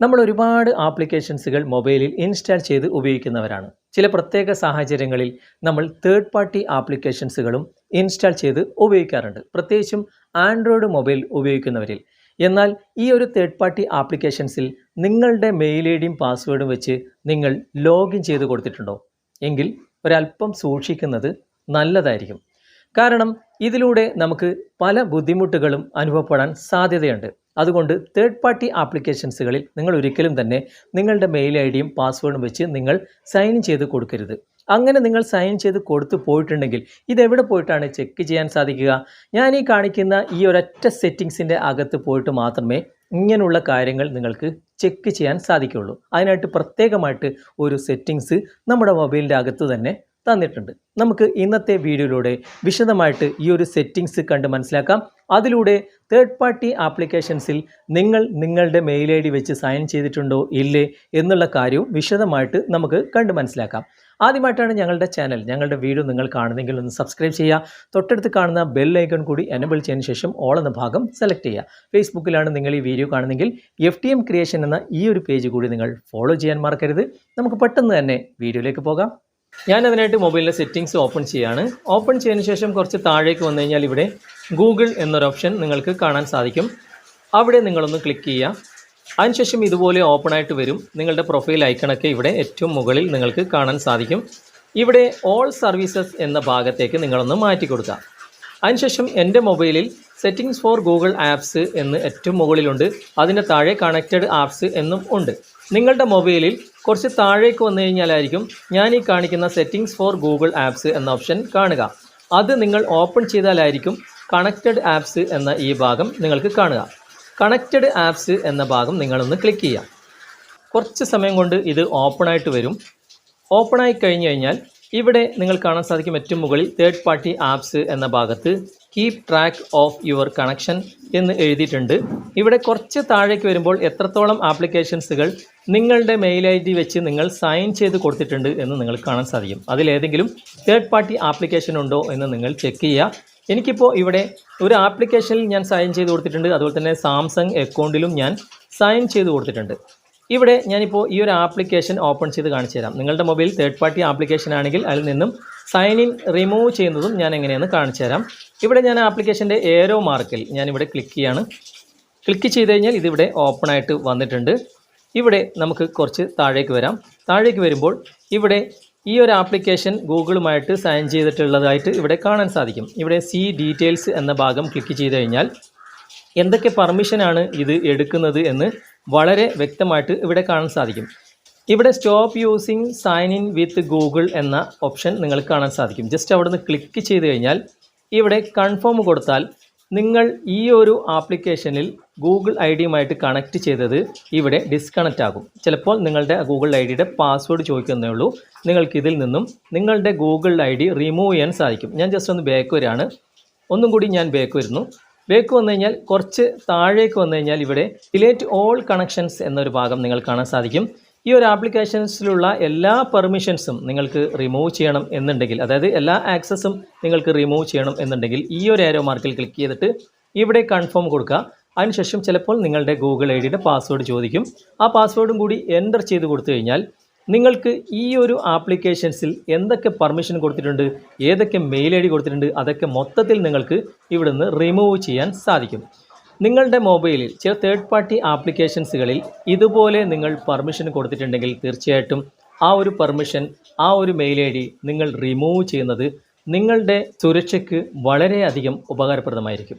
നമ്മൾ ഒരുപാട് ആപ്ലിക്കേഷൻസുകൾ മൊബൈലിൽ ഇൻസ്റ്റാൾ ചെയ്ത് ഉപയോഗിക്കുന്നവരാണ്. ചില പ്രത്യേക സാഹചര്യങ്ങളിൽ നമ്മൾ തേർഡ് പാർട്ടി ആപ്ലിക്കേഷൻസുകളും ഇൻസ്റ്റാൾ ചെയ്ത് ഉപയോഗിക്കാറുണ്ട്. പ്രത്യേകിച്ചും ആൻഡ്രോയിഡ് മൊബൈൽ ഉപയോഗിക്കുന്നവരിൽ. എന്നാൽ ഈ ഒരു തേർഡ് പാർട്ടി ആപ്ലിക്കേഷൻസിൽ നിങ്ങളുടെ മെയിൽ ഐ ഡിയും പാസ്വേഡും വെച്ച് നിങ്ങൾ ലോഗിൻ ചെയ്ത് കൊടുത്തിട്ടുണ്ടോ? എങ്കിൽ ഒരല്പം സൂക്ഷിക്കുന്നത് നല്ലതായിരിക്കും. കാരണം ഇതിലൂടെ നമുക്ക് പല ബുദ്ധിമുട്ടുകളും അനുഭവപ്പെടാൻ സാധ്യതയുണ്ട്. അതുകൊണ്ട് തേർഡ് പാർട്ടി ആപ്ലിക്കേഷൻസുകളിൽ നിങ്ങൾ ഒരിക്കലും തന്നെ നിങ്ങളുടെ മെയിൽ ഐ ഡിയും പാസ്വേഡും വെച്ച് നിങ്ങൾ സൈൻ ചെയ്ത് കൊടുക്കരുത്. അങ്ങനെ നിങ്ങൾ സൈൻ ചെയ്ത് കൊടുത്തു പോയിട്ടുണ്ടെങ്കിൽ ഇതെവിടെ പോയിട്ടാണ് ചെക്ക് ചെയ്യാൻ സാധിക്കുക? ഞാൻ ഈ കാണിക്കുന്ന ഈ ഒരൊറ്റ സെറ്റിങ്സിന്റെ അകത്ത് പോയിട്ട് മാത്രമേ ഇങ്ങനെയുള്ള കാര്യങ്ങൾ നിങ്ങൾക്ക് ചെക്ക് ചെയ്യാൻ സാധിക്കുകയുള്ളൂ അതിനായിട്ട് പ്രത്യേകമായിട്ട് ഒരു സെറ്റിങ്സ് നമ്മുടെ മൊബൈലിന്റെ അകത്ത് തന്നെ തന്നിട്ടുണ്ട്. നമുക്ക് ഇന്നത്തെ വീഡിയോയിലൂടെ വിശദമായിട്ട് ഈ ഒരു സെറ്റിങ്സ് കണ്ട് മനസ്സിലാക്കാം. അതിലൂടെ തേർഡ് പാർട്ടി ആപ്ലിക്കേഷൻസിൽ നിങ്ങൾ നിങ്ങളുടെ മെയിൽ ഐ ഡി വെച്ച് സൈൻ ചെയ്തിട്ടുണ്ടോ ഇല്ലേ എന്നുള്ള കാര്യവും വിശദമായിട്ട് നമുക്ക് കണ്ട് മനസ്സിലാക്കാം. ആദ്യമായിട്ടാണ് ഞങ്ങളുടെ ചാനൽ ഞങ്ങളുടെ വീഡിയോ നിങ്ങൾ കാണുന്നെങ്കിൽ ഒന്ന് സബ്സ്ക്രൈബ് ചെയ്യുക. തൊട്ടടുത്ത് കാണുന്ന ബെൽ ഐക്കൺ കൂടി എനബിൾ ചെയ്യുന്ന ശേഷം ഓൾ എന്ന ഭാഗം സെലക്ട് ചെയ്യുക. ഫേസ്ബുക്കിലാണ് നിങ്ങൾ ഈ വീഡിയോ കാണുന്നെങ്കിൽ എഫ് ടി എം ക്രിയേഷൻ എന്ന ഈ ഒരു പേജ് കൂടി നിങ്ങൾ ഫോളോ ചെയ്യാൻ മറക്കരുത്. നമുക്ക് പെട്ടെന്ന് തന്നെ വീഡിയോയിലേക്ക് പോകാം. ഞാൻ അതിനായിട്ട് മൊബൈലിലെ സെറ്റിങ്സ് ഓപ്പൺ ചെയ്യാണ്. ഓപ്പൺ ചെയ്തതിന് ശേഷം കുറച്ച് താഴേക്ക് വന്നു കഴിഞ്ഞാൽ ഇവിടെ ഗൂഗിൾ എന്നൊരു ഓപ്ഷൻ നിങ്ങൾക്ക് കാണാൻ സാധിക്കും. അവിടെ നിങ്ങളൊന്ന് ക്ലിക്ക് ചെയ്യുക. അതിനുശേഷം ഇതുപോലെ ഓപ്പൺ ആയിട്ട് വരും. നിങ്ങളുടെ പ്രൊഫൈൽ ഐക്കണൊക്കെ ഇവിടെ ഏറ്റവും മുകളിൽ നിങ്ങൾക്ക് കാണാൻ സാധിക്കും. ഇവിടെ ഓൾ സർവീസസ് എന്ന ഭാഗത്തേക്ക് നിങ്ങളൊന്ന് മാറ്റി കൊടുക്കുക. അതിനുശേഷം എന്റെ മൊബൈലിൽ സെറ്റിംഗ്സ് ഫോർ ഗൂഗിൾ ആപ്സ് എന്ന് ഏറ്റവും മുകളിലുണ്ട്. അതിന്റെ താഴെ കണക്റ്റഡ് ആപ്സ് എന്നും ഉണ്ട്. നിങ്ങളുടെ മൊബൈലിൽ കുറച്ച് താഴേക്ക് വന്നു കഴിഞ്ഞാലായിരിക്കും ഞാൻ ഈ കാണിക്കുന്ന സെറ്റിംഗ്സ് ഫോർ ഗൂഗിൾ ആപ്സ് എന്ന ഓപ്ഷൻ കാണുക. അത് നിങ്ങൾ ഓപ്പൺ ചെയ്താലായിരിക്കും കണക്റ്റഡ് ആപ്സ് എന്ന ഈ ഭാഗം നിങ്ങൾക്ക് കാണുക. കണക്റ്റഡ് ആപ്സ് എന്ന ഭാഗം നിങ്ങളൊന്ന് ക്ലിക്ക് ചെയ്യാം കുറച്ച് സമയം കൊണ്ട് ഇത് ഓപ്പണായിട്ട് വരും. ഓപ്പണായി കഴിഞ്ഞ് കഴിഞ്ഞാൽ ഇവിടെ നിങ്ങൾ കാണാൻ സാധിക്കും ഏറ്റവും മുകളിൽ തേർഡ് പാർട്ടി ആപ്സ് എന്ന ഭാഗത്ത് keep track of your connection എന്ന് എഴുതിയിട്ടുണ്ട്. ഇവിടെ കുറച്ച് താഴേക്ക് വരുമ്പോൾ എത്രത്തോളം ആപ്ലിക്കേഷൻസുകൾ നിങ്ങളുടെ മെയിൽ ഐ ഡി വെച്ച് നിങ്ങൾ സൈൻ ചെയ്ത് കൊടുത്തിട്ടുണ്ട് എന്ന് നിങ്ങൾ കാണാൻ സാധിക്കും. അതിലേതെങ്കിലും തേർഡ് പാർട്ടി ആപ്ലിക്കേഷൻ ഉണ്ടോ എന്ന് നിങ്ങൾ ചെക്ക് ചെയ്യുക. എനിക്കിപ്പോൾ ഇവിടെ ഒരു ആപ്ലിക്കേഷനിൽ ഞാൻ സൈൻ ചെയ്ത് കൊടുത്തിട്ടുണ്ട്. അതുപോലെ തന്നെ സാംസങ് അക്കൗണ്ടിലും ഞാൻ സൈൻ ചെയ്ത് കൊടുത്തിട്ടുണ്ട്. ഇവിടെ ഞാനിപ്പോൾ ഈ ഒരു ആപ്ലിക്കേഷൻ ഓപ്പൺ ചെയ്ത് കാണിച്ചു തരാം. നിങ്ങളുടെ മൊബൈൽ തേർഡ് പാർട്ടി ആപ്ലിക്കേഷൻ ആണെങ്കിൽ അതിൽ നിന്നും സൈൻ ഇൻ റിമൂവ് ചെയ്യുന്നതും ഞാൻ എങ്ങനെയെന്ന് കാണിച്ചു തരാം. ഇവിടെ ഞാൻ ആപ്ലിക്കേഷന്റെ ഏരോ മാർക്കിൽ ഞാനിവിടെ ക്ലിക്ക് ചെയ്യാണ്. ക്ലിക്ക് ചെയ്ത് കഴിഞ്ഞാൽ ഇതിവിടെ ഓപ്പൺ ആയിട്ട് വന്നിട്ടുണ്ട്. ഇവിടെ നമുക്ക് കുറച്ച് താഴേക്ക് വരാം. താഴേക്ക് വരുമ്പോൾ ഇവിടെ ഈ ഒരു ആപ്ലിക്കേഷൻ ഗൂഗിളുമായിട്ട് സൈൻ ചെയ്തിട്ടുള്ളതായിട്ട് ഇവിടെ കാണാൻ സാധിക്കും. ഇവിടെ സി ഡീറ്റെയിൽസ് എന്ന ഭാഗം ക്ലിക്ക് ചെയ്ത് കഴിഞ്ഞാൽ എന്തൊക്കെ പെർമിഷനാണ് ഇത് എടുക്കുന്നത് എന്ന് വളരെ വ്യക്തമായിട്ട് ഇവിടെ കാണാൻ സാധിക്കും. ഇവിടെ stop using sign in with Google എന്ന ഓപ്ഷൻ നിങ്ങൾക്ക് കാണാൻ സാധിക്കും. ജസ്റ്റ് അവിടെ നിന്ന് ക്ലിക്ക് ചെയ്ത് കഴിഞ്ഞാൽ ഇവിടെ കൺഫേം കൊടുത്താൽ നിങ്ങൾ ഈ ഒരു ആപ്ലിക്കേഷനിൽ ഗൂഗിൾ ഐ ഡിയുമായിട്ട് കണക്ട് ചെയ്തത് ഇവിടെ ഡിസ്കണക്റ്റ് ആകും. ചിലപ്പോൾ നിങ്ങളുടെ ഗൂഗിൾ ഐ ഡിയുടെ പാസ്വേഡ് ചോദിക്കുന്നേ ഉള്ളൂ. നിങ്ങൾക്ക് ഇതിൽ നിന്നും നിങ്ങളുടെ ഗൂഗിൾ ഐ ഡി റിമൂവ് ചെയ്യാൻ സാധിക്കും. ഞാൻ ജസ്റ്റ് ഒന്ന് ബാക്ക് വരികയാണ്. ഒന്നും കൂടി ഞാൻ ബാക്ക് വരുന്നു. ബാക്ക് വന്നു കഴിഞ്ഞാൽ കുറച്ച് താഴേക്ക് വന്നു കഴിഞ്ഞാൽ ഇവിടെ ഡിലേറ്റ് ഓൾ കണക്ഷൻസ് എന്നൊരു ഭാഗം നിങ്ങൾ കാണാൻ സാധിക്കും. ഈ ഒരു ആപ്ലിക്കേഷൻസിലുള്ള എല്ലാ പെർമിഷൻസും നിങ്ങൾക്ക് റിമൂവ് ചെയ്യണം എന്നുണ്ടെങ്കിൽ അതായത് എല്ലാ ആക്സസും നിങ്ങൾക്ക് റിമൂവ് ചെയ്യണം എന്നുണ്ടെങ്കിൽ ഈ ഒരു ഏരോ മാർക്കിൽ ക്ലിക്ക് ചെയ്തിട്ട് ഇവിടെ കൺഫേം കൊടുക്കുക. അതിനുശേഷം ചിലപ്പോൾ നിങ്ങളുടെ ഗൂഗിൾ ഐ ഡിയുടെ പാസ്വേഡ് ചോദിക്കും. ആ പാസ്വേഡും കൂടി എന്റർ ചെയ്ത് കൊടുത്തു കഴിഞ്ഞാൽ നിങ്ങൾക്ക് ഈ ഒരു ആപ്ലിക്കേഷൻസിൽ എന്തൊക്കെ പെർമിഷൻ കൊടുത്തിട്ടുണ്ട് ഏതൊക്കെ മെയിൽ ഐ ഡി കൊടുത്തിട്ടുണ്ട് അതൊക്കെ മൊത്തത്തിൽ നിങ്ങൾക്ക് ഇവിടുന്ന് റിമൂവ് ചെയ്യാൻ സാധിക്കും. നിങ്ങളുടെ മൊബൈലിൽ ചില തേർഡ് പാർട്ടി ആപ്ലിക്കേഷൻസുകളിൽ ഇതുപോലെ നിങ്ങൾ പെർമിഷൻ കൊടുത്തിട്ടുണ്ടെങ്കിൽ തീർച്ചയായിട്ടും ആ ഒരു പെർമിഷൻ ആ ഒരു മെയിൽ ഐ ഡി നിങ്ങൾ റിമൂവ് ചെയ്യുന്നത് നിങ്ങളുടെ സുരക്ഷയ്ക്ക് വളരെയധികം ഉപകാരപ്രദമായിരിക്കും.